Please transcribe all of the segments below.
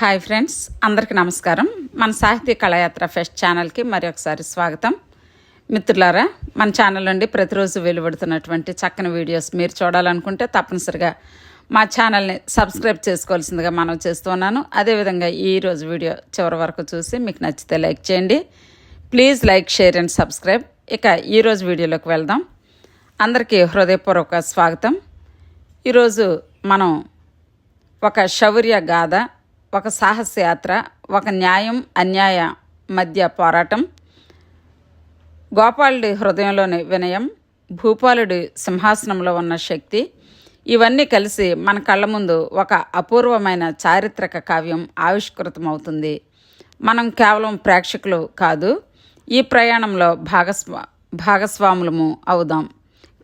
Hi friends అందరికీ నమస్కారం. మన సాహితీ కళయాత్ర ఫెస్ట్ ఛానల్కి మరి ఒకసారి స్వాగతం. మిత్రులారా మన ఛానల్ నుండి ప్రతిరోజు వెలువడుతున్నటువంటి చక్కని వీడియోస్ మీరు చూడాలనుకుంటే తప్పనిసరిగా మా ఛానల్ని సబ్స్క్రైబ్ చేసుకోవాల్సిందిగా మనం చేస్తున్నాను అదేవిధంగా ఈరోజు వీడియో చివరి వరకు చూసి మీకు నచ్చితే లైక్ చేయండి. Please like share and subscribe. ఇక ఈరోజు వీడియోలోకి వెళ్దాం. అందరికీ హృదయపూర్వక స్వాగతం. ఈరోజు మనం ఒక శౌర్య గాథ ఒక సాహసయాత్ర ఒక న్యాయం అన్యాయ మధ్య పోరాటం గోపాలుడి హృదయంలోని వినయం భూపాలుడి సింహాసనంలో ఉన్న శక్తి ఇవన్నీ కలిసి మన కళ్ళ ముందు ఒక అపూర్వమైన చారిత్రక కావ్యం ఆవిష్కృతమవుతుంది. మనం కేవలం ప్రేక్షకులు కాదు ఈ ప్రయాణంలో భాగస్వా భాగస్వాములము అవుదాం.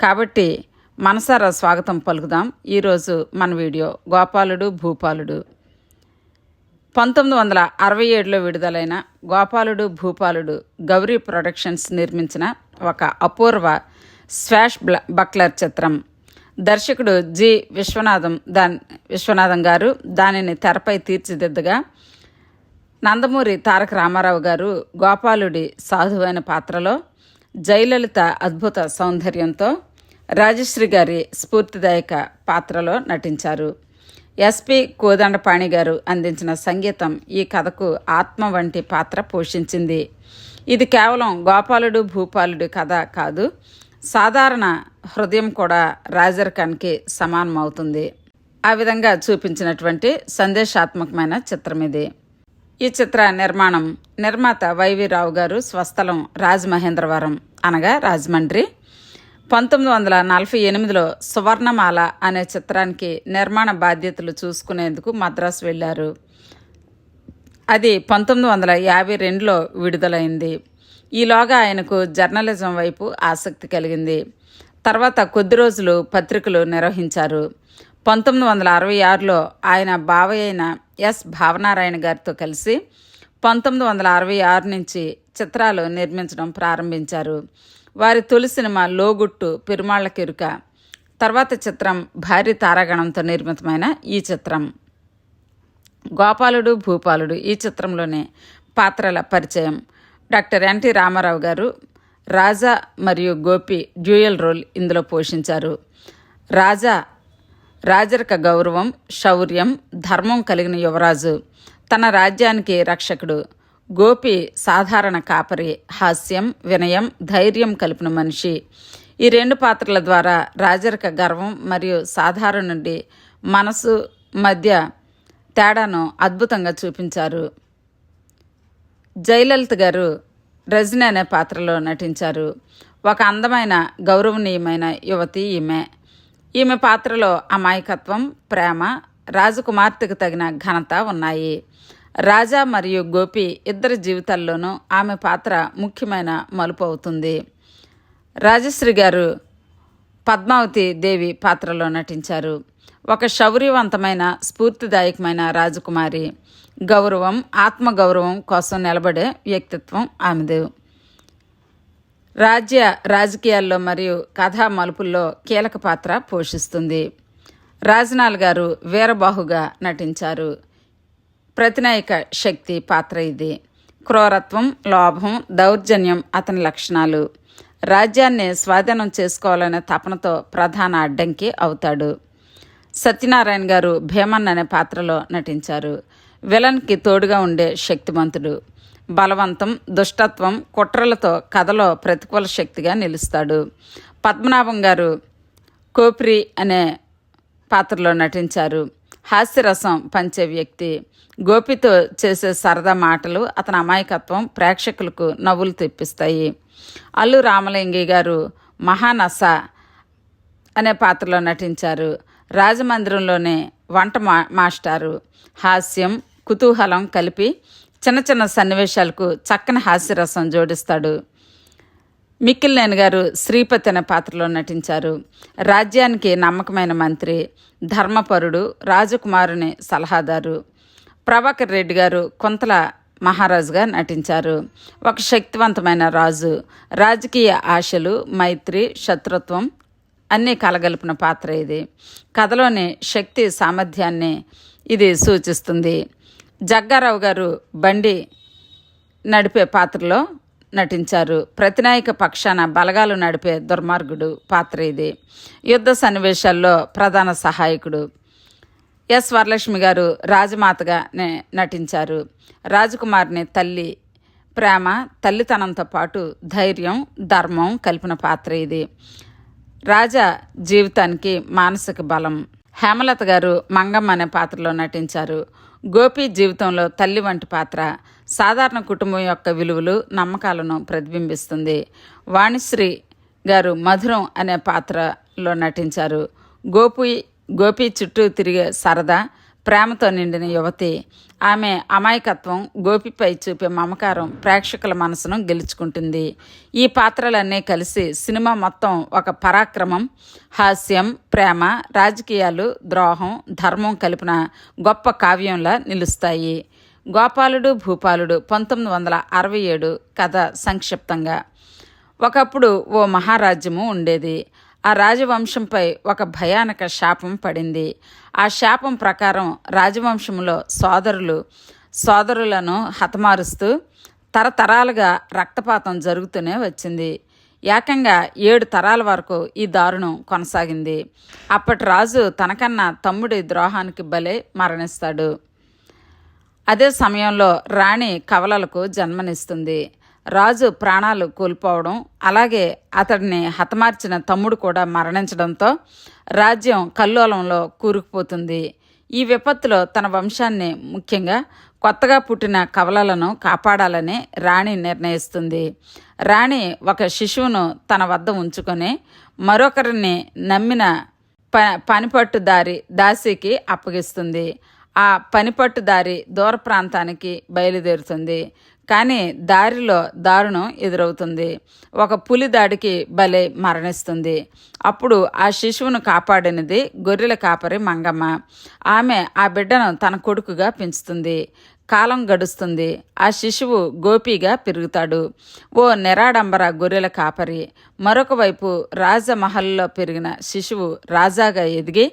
కాబట్టి మనసారా స్వాగతం పలుకుదాం. ఈరోజు మన వీడియో గోపాలుడు భూపాలుడు. పంతొమ్మిది వందల అరవై ఏడులో విడుదలైన గోపాలుడు భూపాలుడు గౌరీ ప్రొడక్షన్స్ నిర్మించిన ఒక అపూర్వ స్వాష్ బ్ల బక్లర్ చిత్రం. దర్శకుడు జి. విశ్వనాథం దా విశ్వనాథం గారు దానిని తెరపై తీర్చిదిద్దగా నందమూరి తారక రామారావు గారు గోపాలుడి సాధువైన పాత్రలో జయలలిత అద్భుత సౌందర్యంతో రాజశ్రీ గారి స్ఫూర్తిదాయక పాత్రలో నటించారు. ఎస్పి కోదండపాణి గారు అందించిన సంగీతం ఈ కథకు ఆత్మ వంటి పాత్ర పోషించింది. ఇది కేవలం గోపాలుడు భూపాలుడి కథ కాదు సాధారణ హృదయం కూడా రాజరికానికి సమానమవుతుంది. ఆ విధంగా చూపించినటువంటి సందేశాత్మకమైన చిత్రం ఇది. ఈ చిత్ర నిర్మాణం నిర్మాత వైవి రావు గారు స్వస్థలం రాజమహేంద్రవరం అనగా రాజమండ్రి. పంతొమ్మిది వందల నలభై ఎనిమిదిలో సువర్ణమాల అనే చిత్రానికి నిర్మాణ బాధ్యతలు చూసుకునేందుకు మద్రాసు వెళ్ళారు. అది పంతొమ్మిది వందల యాభై రెండులో విడుదలైంది. ఈలోగా ఆయనకు జర్నలిజం వైపు ఆసక్తి కలిగింది. తర్వాత కొద్ది రోజులు పత్రికలు నిర్వహించారు. పంతొమ్మిది వందల అరవై ఆరులో ఆయన బావయ్య అయిన ఎస్ భావనారాయణ గారితో కలిసి పంతొమ్మిది వందల అరవై ఆరు నుంచి చిత్రాలు నిర్మించడం ప్రారంభించారు. వారి తొలి సినిమా లోగుట్టు పెరుమాళ్ళ కిరుక. తర్వాత చిత్రం భారీ తారాగణంతో నిర్మితమైన ఈ చిత్రం. గోపాలుడు భూపాలుడు ఈ చిత్రంలోనే పాత్రల పరిచయం. డాక్టర్ ఎన్టీ రామారావు గారు రాజా మరియు గోపి డ్యూయల్ రోల్ ఇందులో పోషించారు. రాజా రాజరిక గౌరవం శౌర్యం ధర్మం కలిగిన యువరాజు. తన రాజ్యానికి రక్షకుడు. గోపి సాధారణ కాపరి హాస్యం వినయం ధైర్యం కలిపిన మనిషి. ఈ రెండు పాత్రల ద్వారా రాజరిక గర్వం మరియు సాధారణ నుండి మనసు మధ్య తేడాను అద్భుతంగా చూపించారు. జయలలిత గారు రజని అనే పాత్రలో నటించారు. ఒక అందమైన గౌరవనీయమైన యువతి ఈమె. ఈమె పాత్రలో అమాయకత్వం ప్రేమ రాజకుమార్తెకు తగిన ఘనత ఉన్నాయి. రాజా మరియు గోపి ఇద్దరి జీవితాల్లోనూ ఆమె పాత్ర ముఖ్యమైన మలుపు అవుతుంది. రాజశ్రీ గారు పద్మావతి దేవి పాత్రలో నటించారు. ఒక శౌర్యవంతమైన స్ఫూర్తిదాయకమైన రాజకుమారి. గౌరవం ఆత్మగౌరవం కోసం నిలబడే వ్యక్తిత్వం ఆమెది. రాజ్య రాజకీయాల్లో మరియు కథా మలుపుల్లో కీలక పాత్ర పోషిస్తుంది. రాజనాల్ గారు వీరబాహుగా నటించారు. ప్రతినాయక శక్తి పాత్ర ఇది. క్రూరత్వం లోభం దౌర్జన్యం అతని లక్షణాలు. రాజ్యాన్ని స్వాధీనం చేసుకోవాలనే తపనతో ప్రధాన అడ్డంకి అవుతాడు. సత్యనారాయణ గారు భీమన్ అనే పాత్రలో నటించారు. విలన్కి తోడుగా ఉండే శక్తిమంతుడు. బలవంతం దుష్టత్వం కుట్రలతో కథలో ప్రతికూల శక్తిగా నిలుస్తాడు. పద్మనాభం గారు కోప్రి అనే పాత్రలో నటించారు. హాస్యరసం పంచే వ్యక్తి. గోపితో చేసే సరదా మాటలు అతని అమాయకత్వం ప్రేక్షకులకు నవ్వులు తెప్పిస్తాయి. అల్లు రామలింగి గారు మహానస అనే పాత్రలో నటించారు. రాజమందిరంలోనే వంట మా మాస్టారు. హాస్యం కుతూహలం కలిపి చిన్న చిన్న సన్నివేశాలకు చక్కని హాస్యరసం జోడిస్తాడు. మిక్కిలినేని గారు శ్రీపతి అనే పాత్రలో నటించారు. రాజ్యానికి నమ్మకమైన మంత్రి ధర్మపరుడు రాజకుమారుని సలహాదారు ప్రభాకర్ రెడ్డి గారు కొంతల మహారాజుగా నటించారు. ఒక శక్తివంతమైన రాజు రాజకీయ ఆశలు మైత్రి శత్రుత్వం అన్నీ కలగలిపిన పాత్ర ఇది. కథలోని శక్తి సామర్థ్యాన్ని ఇది సూచిస్తుంది. జగ్గారావు గారు బండి నడిపే పాత్రలో నటించారు. ప్రతినాయక పక్షాన బలగాలు నడిపే దుర్మార్గుడు పాత్ర ఇది. యుద్ధ సన్నివేశాల్లో ప్రధాన సహాయకుడు. ఎస్ వరలక్ష్మి గారు రాజమాతగా నటించారు. రాజకుమారిని తల్లి ప్రేమ తల్లితనంతో పాటు ధైర్యం ధర్మం కలిపిన పాత్ర ఇది. రాజా జీవితానికి మానసిక బలం. హేమలత గారు మంగమ్మ అనే పాత్రలో నటించారు. గోపి జీవితంలో తల్లి వంటి పాత్ర. సాధారణ కుటుంబం యొక్క విలువలు నమ్మకాలను ప్రతిబింబిస్తుంది. వాణిశ్రీ గారు మధురం అనే పాత్రలో నటించారు. గోపి గోపి చుట్టూ తిరిగే సరదా ప్రేమతో నిండిన యువతి. ఆమె అమాయకత్వం గోపిపై చూపే మమకారం ప్రేక్షకుల మనసును గెలుచుకుంటుంది. ఈ పాత్రలన్నీ కలిసి సినిమా మొత్తం ఒక పరాక్రమం హాస్యం ప్రేమ రాజకీయాలు ద్రోహం ధర్మం కలిపిన గొప్ప కావ్యంలా నిలుస్తాయి. గోపాలుడు భూపాలుడు పంతొమ్మిది వందల అరవై ఏడు కథ సంక్షిప్తంగా. ఒకప్పుడు ఓ మహారాజ్యము ఉండేది. ఆ రాజవంశంపై ఒక భయానక శాపం పడింది. ఆ శాపం ప్రకారం రాజవంశంలో సోదరులు సోదరులను హతమారుస్తూ తరతరాలుగా రక్తపాతం జరుగుతూనే వచ్చింది. ఏకంగా ఏడు తరాల వరకు ఈ దారుణం కొనసాగింది. అప్పటి రాజు తనకన్నా తమ్ముడి ద్రోహానికి బలే మరణిస్తాడు. అదే సమయంలో రాణి కవలలకు జన్మనిస్తుంది. రాజు ప్రాణాలు కోల్పోవడం అలాగే అతడిని హతమార్చిన తమ్ముడు కూడా మరణించడంతో రాజ్యం కల్లోలంలో కూరుకుపోతుంది. ఈ విపత్తులో తన వంశాన్ని ముఖ్యంగా కొత్తగా పుట్టిన కవలలను కాపాడాలని రాణి నిర్ణయిస్తుంది. రాణి ఒక శిశువును తన వద్ద ఉంచుకొని మరొకరిని నమ్మిన ప పనిపట్టుదారి దాసికి అప్పగిస్తుంది. ఆ పనిపట్టుదారి దూర ప్రాంతానికి బయలుదేరుతుంది. కానీ దారిలో దారుణం ఎదురవుతుంది. ఒక పులి దాడికి బలై మరణిస్తుంది. అప్పుడు ఆ శిశువును కాపాడినది గొర్రెల కాపరి మంగమ్మ. ఆమె ఆ బిడ్డను తన కొడుకుగా పెంచుతుంది. కాలం గడుస్తుంది. ఆ శిశువు గోపిగా పెరుగుతాడు. ఓ నిరాడంబర గొర్రెల కాపరి. మరొక వైపు రాజమహల్లో పెరిగిన శిశువు రాజాగా ఎదిగి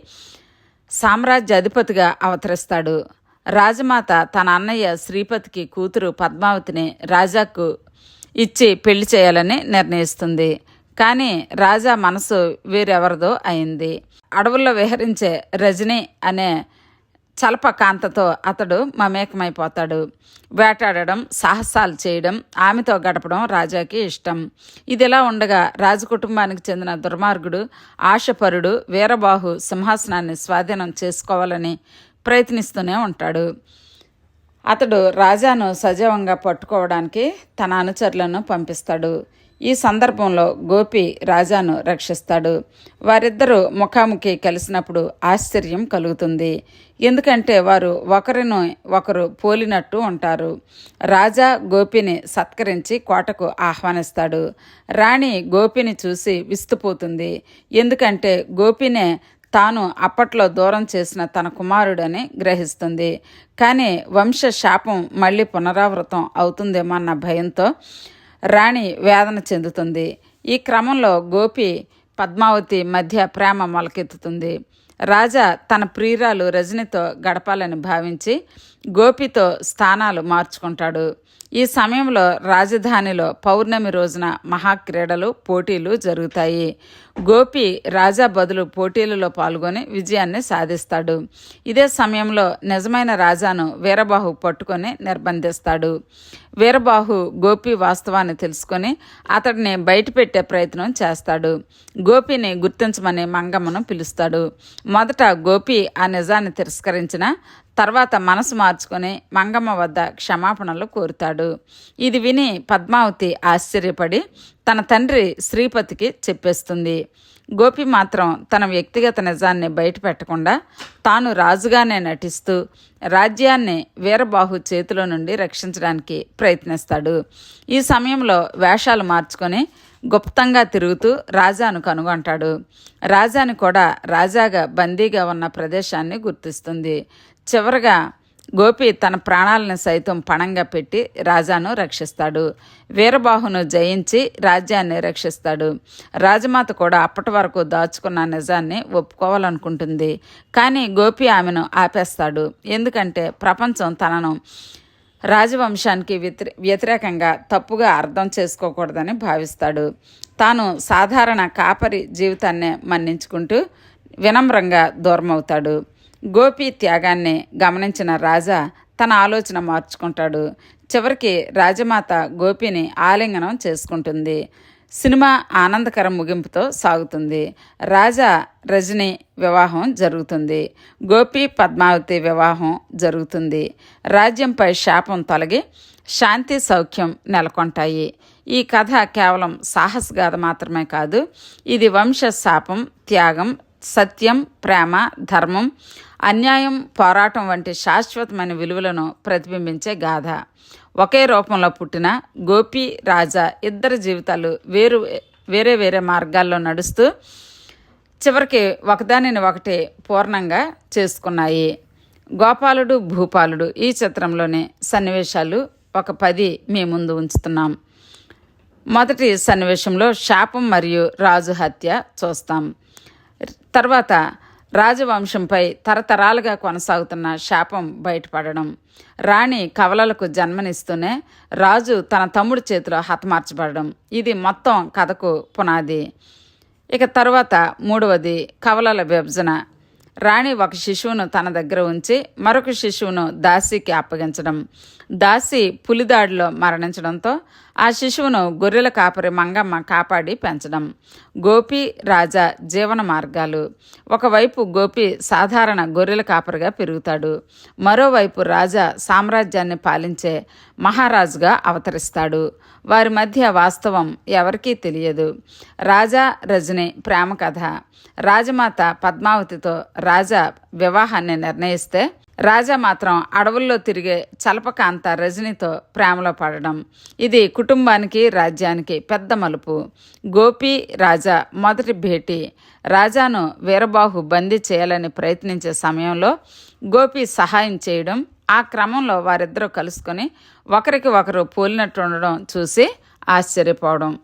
సామ్రాజ్య అధిపతిగా అవతరిస్తాడు. రాజమాత తన అన్నయ్య శ్రీపతికి కూతురు పద్మావతిని రాజాకు ఇచ్చి పెళ్ళి చేయాలని నిర్ణయిస్తుంది. కానీ రాజా మనసు వేరెవరిదో అయింది. అడవుల్లో విహరించే రజని అనే చలప కాంతతో అతడు మమేకమైపోతాడు. వేటాడడం సాహసాలు చేయడం ఆమెతో గడపడం రాజాకి ఇష్టం. ఇదిలా ఉండగా రాజకుటుంబానికి చెందిన దుర్మార్గుడు ఆశపరుడు వీరబాహు సింహాసనాన్ని స్వాధీనం చేసుకోవాలని ప్రయత్నిస్తూనే ఉంటాడు. అతడు రాజాను సజీవంగా పట్టుకోవడానికి తన అనుచరులను పంపిస్తాడు. ఈ సందర్భంలో గోపి రాజాను రక్షిస్తాడు. వారిద్దరూ ముఖాముఖి కలిసినప్పుడు ఆశ్చర్యం కలుగుతుంది. ఎందుకంటే వారు ఒకరిని ఒకరు పోలినట్టు ఉంటారు. రాజా గోపిని సత్కరించి కోటకు ఆహ్వానిస్తాడు. రాణి గోపిని చూసి విస్తుపోతుంది. ఎందుకంటే గోపినే తాను అప్పట్లో దూరం చేసిన తన కుమారుడని గ్రహిస్తుంది. కానీ వంశ శాపం మళ్ళీ పునరావృతం అవుతుందేమో అన్న భయంతో రాణి వేదన చెందుతుంది. ఈ క్రమంలో గోపి పద్మావతి మధ్య ప్రేమ మొలకెత్తుతుంది. రాజా తన ప్రియురాలు రజనితో గడపాలని భావించి గోపితో స్థానాలు మార్చుకుంటాడు. ఈ సమయంలో రాజధానిలో పౌర్ణమి రోజున మహాక్రీడలు పోటీలు జరుగుతాయి. గోపి రాజా బదులు పోటీలలో పాల్గొని విజయాన్ని సాధిస్తాడు. ఇదే సమయంలో నిజమైన రాజాను వీరబాహు పట్టుకొని నిర్బంధిస్తాడు. వీరబాహు గోపి వాస్తవాన్ని తెలుసుకొని అతడిని బయటపెట్టే ప్రయత్నం చేస్తాడు. గోపిని గుర్తించమని మంగమ్మను పిలుస్తాడు. మొదట గోపి ఆ నిజాన్ని తిరస్కరించిన తర్వాత మనసు మార్చుకొని మంగమ్మ వద్ద క్షమాపణలు కోరుతాడు. ఇది విని పద్మావతి ఆశ్చర్యపడి తన తండ్రి శ్రీపతికి చెప్పేస్తుంది. గోపి మాత్రం తన వ్యక్తిగత నిజాన్ని బయటపెట్టకుండా తాను రాజుగానే నటిస్తూ రాజ్యాన్ని వీరబాహు చేతిలో నుండి రక్షించడానికి ప్రయత్నిస్తాడు. ఈ సమయంలో వేషాలు మార్చుకొని గుప్తంగా తిరుగుతూ రాజాను కనుగొంటాడు. రాజాని కూడా రాజాగా బందీగా ఉన్న ప్రదేశాన్ని గుర్తిస్తుంది. చివరగా గోపి తన ప్రాణాలను సైతం పణంగా పెట్టి రాజాను రక్షిస్తాడు. వీరబాహును జయించి రాజ్యాన్ని రక్షిస్తాడు. రాజమాత కూడా అప్పటి వరకు దాచుకున్న నిజాన్ని ఒప్పుకోవాలనుకుంటుంది. కానీ గోపి ఆమెను ఆపేస్తాడు. ఎందుకంటే ప్రపంచం తనను రాజవంశానికి వ్యతిరే వ్యతిరేకంగా తప్పుగా అర్థం చేసుకోకూడదని భావిస్తాడు. తాను సాధారణ కాపరి జీవితాన్నే మన్నించుకుంటూ వినమ్రంగా దూరమవుతాడు. గోపి త్యాగాన్ని గమనించిన రాజా తన ఆలోచన మార్చుకుంటాడు. చివరికి రాజమాత గోపిని ఆలింగనం చేసుకుంటుంది. సినిమా ఆనందకర ముగింపుతో సాగుతుంది. రాజా రజని వివాహం జరుగుతుంది. గోపి పద్మావతి వివాహం జరుగుతుంది. రాజ్యంపై శాపం తొలగి శాంతి సౌఖ్యం నెలకొంటాయి. ఈ కథ కేవలం సాహసగాథ మాత్రమే కాదు ఇది వంశ శాపం త్యాగం సత్యం ప్రేమ ధర్మం అన్యాయం పోరాటం వంటి శాశ్వతమైన విలువలను ప్రతిబింబించే గాథ. ఒకే రూపంలో పుట్టిన గోపి రాజా ఇద్దరు జీవితాలు వేరు వేరే వేరే మార్గాల్లో నడుస్తూ చివరికి ఒకదానిని ఒకటి పూర్ణంగా చేసుకున్నాయి. గోపాలుడు భూపాలుడు ఈ చిత్రంలోని సన్నివేశాలు ఒక పది మీ ముందు ఉంచుతున్నాం. మొదటి సన్నివేశంలో శాపం మరియు రాజు హత్య చూస్తాం. తర్వాత రాజవంశంపై తరతరాలుగా కొనసాగుతున్న శాపం బయటపడడం రాణి కవలలకు జన్మనిస్తూనే రాజు తన తమ్ముడి చేతిలో హతమార్చబడడం ఇది మొత్తం కథకు పునాది. ఇక తర్వాత మూడవది కవలల విభజన. రాణి ఒక శిశువును తన దగ్గర ఉంచి మరొక శిశువును దాసికి అప్పగించడం. దాసి పులిదాడిలో మరణించడంతో ఆ శిశువును గొర్రెల కాపరి మంగమ్మ కాపాడి పెంచడం. గోపి రాజా జీవన మార్గాలు. ఒకవైపు గోపి సాధారణ గొర్రెల కాపరిగా పెరుగుతాడు. మరోవైపు రాజా సామ్రాజ్యాన్ని పాలించే మహారాజుగా అవతరిస్తాడు. వారి మధ్య వాస్తవం ఎవరికీ తెలియదు. రాజా రజని ప్రేమ కథ రాజమాత పద్మావతితో రాజా వివాహాన్ని నిర్ణయిస్తే రాజా మాత్రం అడవుల్లో తిరిగే చలపకాంత రజనీతో ప్రేమలో పడడం. ఇది కుటుంబానికి రాజ్యానికి పెద్ద మలుపు. గోపి రాజా మొదటి భేటీ. రాజాను వీరబాహు బందీ చేయాలని ప్రయత్నించే సమయంలో గోపి సహాయం చేయడం ఆ క్రమంలో వారిద్దరూ కలుసుకొని ఒకరికి ఒకరు పోలినట్టు ఉండడం చూసి ఆశ్చర్యపోవడం.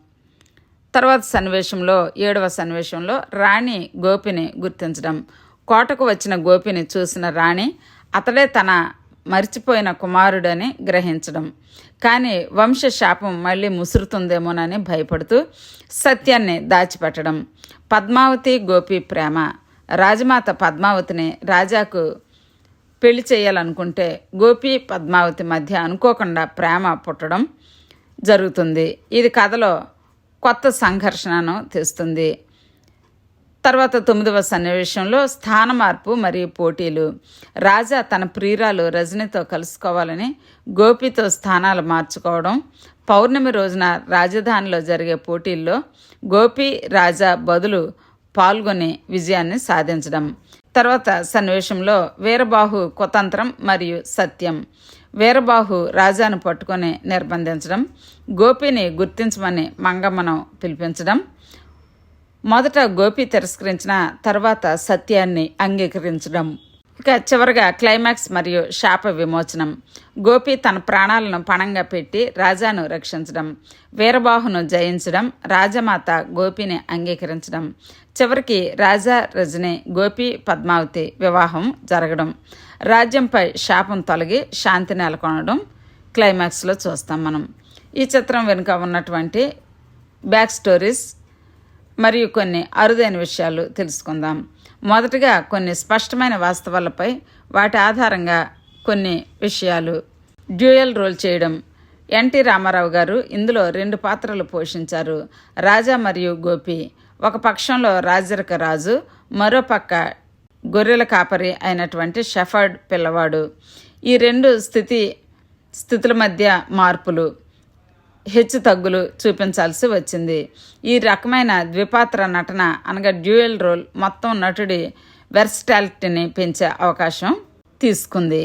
తర్వాత సన్నివేశంలో ఏడవ సన్నివేశంలో రాణి గోపిని గుర్తించడం. కోటకు వచ్చిన గోపిని చూసిన రాణి అతడే తన మరిచిపోయిన కుమారుడని గ్రహించడం. కానీ వంశ శాపం మళ్ళీ ముసురుతుందేమోనని భయపడుతూ సత్యాన్ని దాచిపెట్టడం. పద్మావతి గోపి ప్రేమ. రాజమాత పద్మావతిని రాజాకు పెళ్ళి చేయాలనుకుంటే గోపి పద్మావతి మధ్య అనుకోకుండా ప్రేమ పుట్టడం జరుగుతుంది. ఇది కథలో కొత్త సంఘర్షణను తెస్తుంది. తర్వాత తొమ్మిదవ సన్నివేశంలో స్థాన మార్పు మరియు పోటీలు. రాజా తన ప్రియురాలు రజనితో కలుసుకోవాలని గోపితో స్థానాలు మార్చుకోవడం. పౌర్ణమి రోజున రాజధానిలో జరిగే పోటీల్లో గోపి రాజా బదులు పాల్గొని విజయాన్ని సాధించడం. తర్వాత సన్నివేశంలో వీరబాహు కుతంత్రం మరియు సత్యం. వీరబాహు రాజాను పట్టుకొని నిర్బంధించడం. గోపిని గుర్తించమని మంగమ్మను పిలిపించడం. మొదట గోపి తిరస్కరించిన తర్వాత సత్యాన్ని అంగీకరించడం. ఇక చివరిగా క్లైమాక్స్ మరియు శాప విమోచనం. గోపి తన ప్రాణాలను పణంగా పెట్టి రాజాను రక్షించడం. వీరబాహును జయించడం రాజమాత గోపిని అంగీకరించడం. చివరికి రాజా రజని గోపి పద్మావతి వివాహం జరగడం. రాజ్యంపై శాపం తొలగి శాంతి నెలకొనడం క్లైమాక్స్లో చూస్తాం మనం. ఈ చిత్రం వెనుక ఉన్నటువంటి బ్యాక్ స్టోరీస్ మరియు కొన్ని అరుదైన విషయాలు తెలుసుకుందాం. మొదటగా కొన్ని స్పష్టమైన వాస్తవాలపై వాటి ఆధారంగా కొన్ని విషయాలు. డ్యూయల్ రోల్ చేయడం. ఎన్టీ రామారావు గారు ఇందులో రెండు పాత్రలు పోషించారు. రాజా మరియు గోపి. ఒక పక్షంలో రాజరిక రాజు మరో పక్క గొర్రెల కాపరి అయినటువంటి షెఫర్డ్ పిల్లవాడు. ఈ రెండు స్థితి స్థితుల మధ్య మార్పులు. హెచ్చు తగ్గులు చూపించాల్సి వచ్చింది. ఈ రకమైన ద్విపాత్ర నటన అనగా డ్యూయల్ రోల్ మొత్తం నటుడి వెర్సిటాలిటీని పెంచే అవకాశం తీసుకుంది.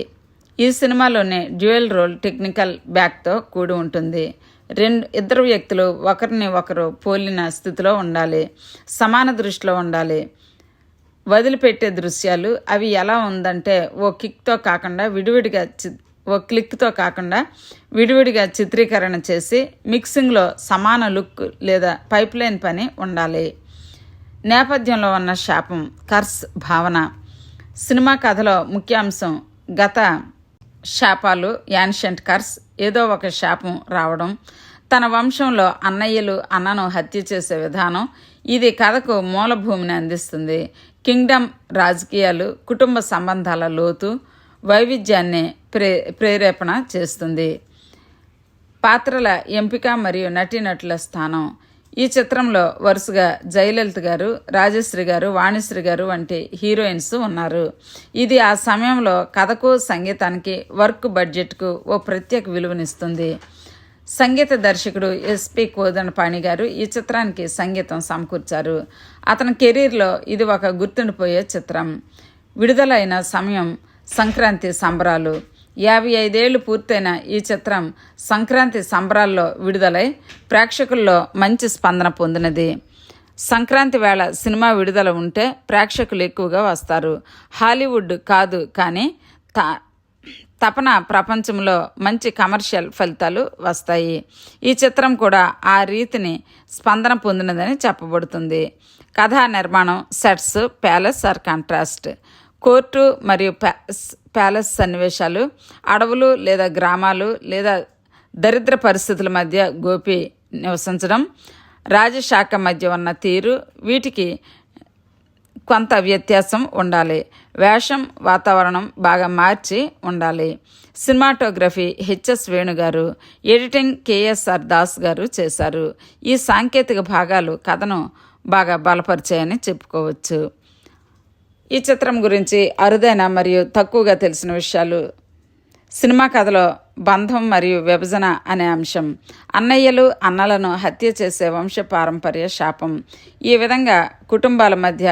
ఈ సినిమాలోనే డ్యూయల్ రోల్ టెక్నికల్ బ్యాక్తో కూడి ఉంటుంది. రెండు ఇద్దరు వ్యక్తులు ఒకరిని ఒకరు పోలిన స్థితిలో ఉండాలి సమాన దృష్టిలో ఉండాలి. వదిలిపెట్టే దృశ్యాలు అవి ఎలా ఉందంటే ఓ కిక్తో కాకుండా విడివిడిగా చి ఓ క్లిక్తో కాకుండా విడివిడిగా చిత్రీకరణ చేసి మిక్సింగ్లో సమాన లుక్ లేదా పైప్లైన్ పని ఉండాలి. నేపథ్యంలో ఉన్న శాపం కర్స్ భావన. సినిమా కథలో ముఖ్యాంశం గత శాపాలు యాన్షియంట్ కర్స్ ఏదో ఒక శాపం రావడం తన వంశంలో అన్నయ్యలు అన్నను హత్య చేసే విధానం ఇది కథకు మూలభూమిని అందిస్తుంది. కింగ్డమ్ రాజకీయాలు కుటుంబ సంబంధాల లోతు వైవిధ్యాన్ని ప్రే ప్రేరేపణ చేస్తుంది. పాత్రల ఎంపిక మరియు నటీనటుల స్థానం. ఈ చిత్రంలో వరుసగా జయలలిత గారు రాజశ్రీ గారు వాణిశ్రీ గారు వంటి హీరోయిన్స్ ఉన్నారు. ఇది ఆ సమయంలో కథకు సంగీతానికి వర్క్ బడ్జెట్కు ఓ ప్రత్యేక విలువనిస్తుంది. సంగీత దర్శకుడు ఎస్పి కోదండపాణి గారు ఈ చిత్రానికి సంగీతం సమకూర్చారు. అతని కెరీర్లో ఇది ఒక గుర్తుండిపోయే చిత్రం. విడుదలైన సమయం సంక్రాంతి సంబరాలు. యాభై ఐదేళ్ళు పూర్తయిన ఈ చిత్రం సంక్రాంతి సంబరాల్లో విడుదలై ప్రేక్షకుల్లో మంచి స్పందన పొందినది. సంక్రాంతి వేళ సినిమా విడుదల ఉంటే ప్రేక్షకులు ఎక్కువగా వస్తారు. హాలీవుడ్ కాదు కానీ తా తపన ప్రపంచంలో మంచి కమర్షియల్ ఫలితాలు వస్తాయి. ఈ చిత్రం కూడా ఆ రీతిని స్పందన పొందినదని చెప్పబడుతుంది. కథా నిర్మాణం sets palace are contrast. Court మరియు ప్యాలెస్ సన్నివేశాలు అడవులు లేదా గ్రామాలు లేదా దరిద్ర పరిస్థితుల మధ్య గోపి నివసించడం రాజశాఖ మధ్య ఉన్న తీరు వీటికి కొంత వ్యత్యాసం ఉండాలి. వేషం వాతావరణం బాగా మార్చి ఉండాలి. సినిమాటోగ్రఫీ హెచ్ఎస్ వేణుగారు ఎడిటింగ్ కేఎస్ఆర్ దాస్ గారు చేశారు. ఈ సాంకేతిక భాగాలు కథను బాగా బలపరిచాయని చెప్పుకోవచ్చు. ఈ చిత్రం గురించి అరుదైన మరియు తక్కువగా తెలిసిన విషయాలు. సినిమా కథలో బంధం మరియు విభజన అనే అంశం అన్నయ్యలు అన్నలను హత్య చేసే వంశ పారంపర్య శాపం ఈ విధంగా కుటుంబాల మధ్య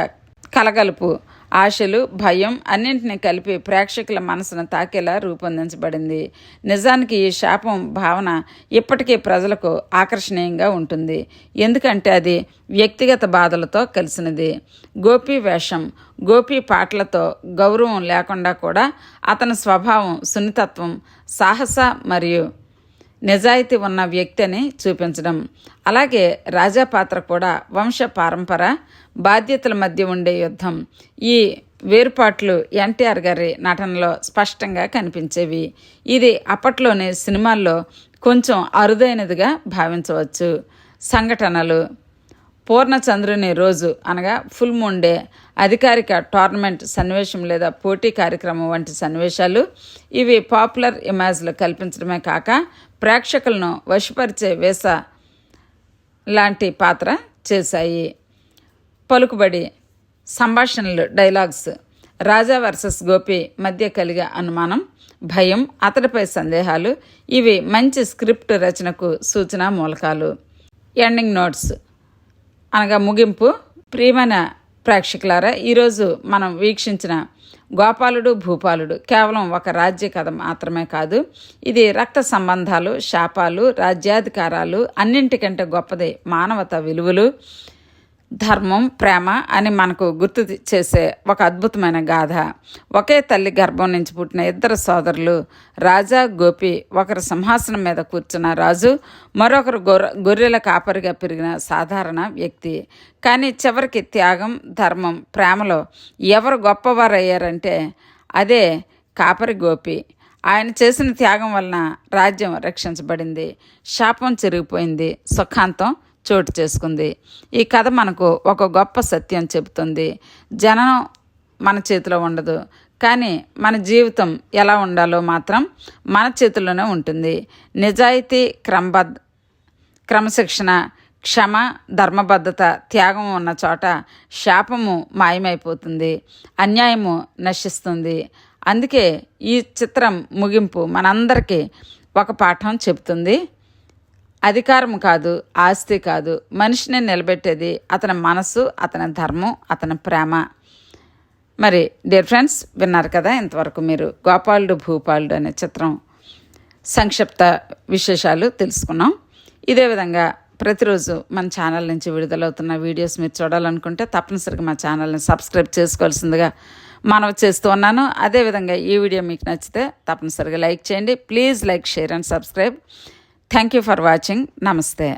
కలగలుపు ఆశలు భయం అన్నింటినీ కలిపి ప్రేక్షకుల మనసును తాకేలా రూపొందించబడింది. నిజానికి ఈ శాపం భావన ఇప్పటికీ ప్రజలకు ఆకర్షణీయంగా ఉంటుంది. ఎందుకంటే అది వ్యక్తిగత బాధలతో కలిసినది. గోపి వేషం గోపి పాటలతో గౌరవం లేకుండా కూడా అతని స్వభావం సున్నితత్వం సాహస మరియు నిజాయితీ ఉన్న వ్యక్తి అని చూపించడం. అలాగే రాజా పాత్ర కూడా వంశ పారంపర బాధ్యతల మధ్య ఉండే యుద్ధం. ఈ వేరుపాట్లు ఎన్టీఆర్ గారి నటనలో స్పష్టంగా కనిపించేవి. ఇది అప్పట్లోనే సినిమాల్లో కొంచెం అరుదైనదిగా భావించవచ్చు. సంఘటనలు. పూర్ణచంద్రుని రోజు అనగా ఫుల్ మూన్ డే అధికారిక టోర్నమెంట్ సన్నివేశం లేదా పోటీ కార్యక్రమం వంటి సన్నివేశాలు ఇవి పాపులర్ ఇమేజ్లు కల్పించడమే కాక ప్రేక్షకులను వశపరిచే వేస లాంటి పాత్ర చేశాయి. పలుకుబడి సంభాషణలు డైలాగ్స్ రాజా వర్సెస్ గోపి మధ్య కలిగే అనుమానం భయం అతడిపై సందేహాలు ఇవి మంచి స్క్రిప్ట్ రచనకు సూచన మూలకాలు. ఎండింగ్ నోట్స్ అనగా ముగింపు. ప్రియమైన ప్రేక్షకులారా ఈరోజు మనం వీక్షించిన గోపాలుడు భూపాలుడు కేవలం ఒక రాజ్య కథ మాత్రమే కాదు ఇది రక్త సంబంధాలు శాపాలు రాజ్యాధికారాలు అన్నింటికంటే గొప్పది మానవత విలువలు. ధర్మం ప్రేమ అని మనకు గుర్తు చేసే ఒక అద్భుతమైన గాథ. ఒకే తల్లి గర్భం నుంచి పుట్టిన ఇద్దరు సోదరులు రాజా గోపి ఒకరు సింహాసనం మీద కూర్చున్న రాజు మరొకరు గొర్రె గొర్రెల కాపరిగా పెరిగిన సాధారణ వ్యక్తి. కానీ చివరికి త్యాగం ధర్మం ప్రేమలో ఎవరు గొప్పవారయ్యారంటే అదే కాపరి గోపి. ఆయన చేసిన త్యాగం వలన రాజ్యం రక్షించబడింది. శాపం చిరిగిపోయింది. సుఖాంతం చోటు చేసుకుంది. ఈ కథ మనకు ఒక గొప్ప సత్యం చెబుతుంది. జనం మన చేతిలో ఉండదు. కానీ మన జీవితం ఎలా ఉండాలో మాత్రం మన చేతుల్లోనే ఉంటుంది. నిజాయితీ క్రమబద్ధ క్రమశిక్షణ క్షమ ధర్మబద్ధత త్యాగం ఉన్న చోట శాపము మాయమైపోతుంది. అన్యాయము నశిస్తుంది. అందుకే ఈ చిత్రం ముగింపు మనందరికీ ఒక పాఠం చెబుతుంది. అధికారం కాదు ఆస్తి కాదు. మనిషిని నిలబెట్టేది అతని మనసు అతని ధర్మం అతని ప్రేమ. మరి డియర్ ఫ్రెండ్స్ విన్నారు కదా ఇంతవరకు మీరు గోపాలుడు భూపాలుడు అనే చిత్రం. సంక్షిప్త విశేషాలు తెలుసుకున్నాం. ఇదే విధంగా ప్రతిరోజు మన ఛానల్ నుంచి విడుదలవుతున్న వీడియోస్ మీరు చూడాలనుకుంటే తప్పనిసరిగా మా ఛానల్ని సబ్స్క్రైబ్ చేసుకోవాల్సిందిగా మనవి చేస్తూ ఉన్నాను. అదేవిధంగా ఈ వీడియో మీకు నచ్చితే తప్పనిసరిగా లైక్ చేయండి. Please like share and subscribe. Thank you for watching నమస్తే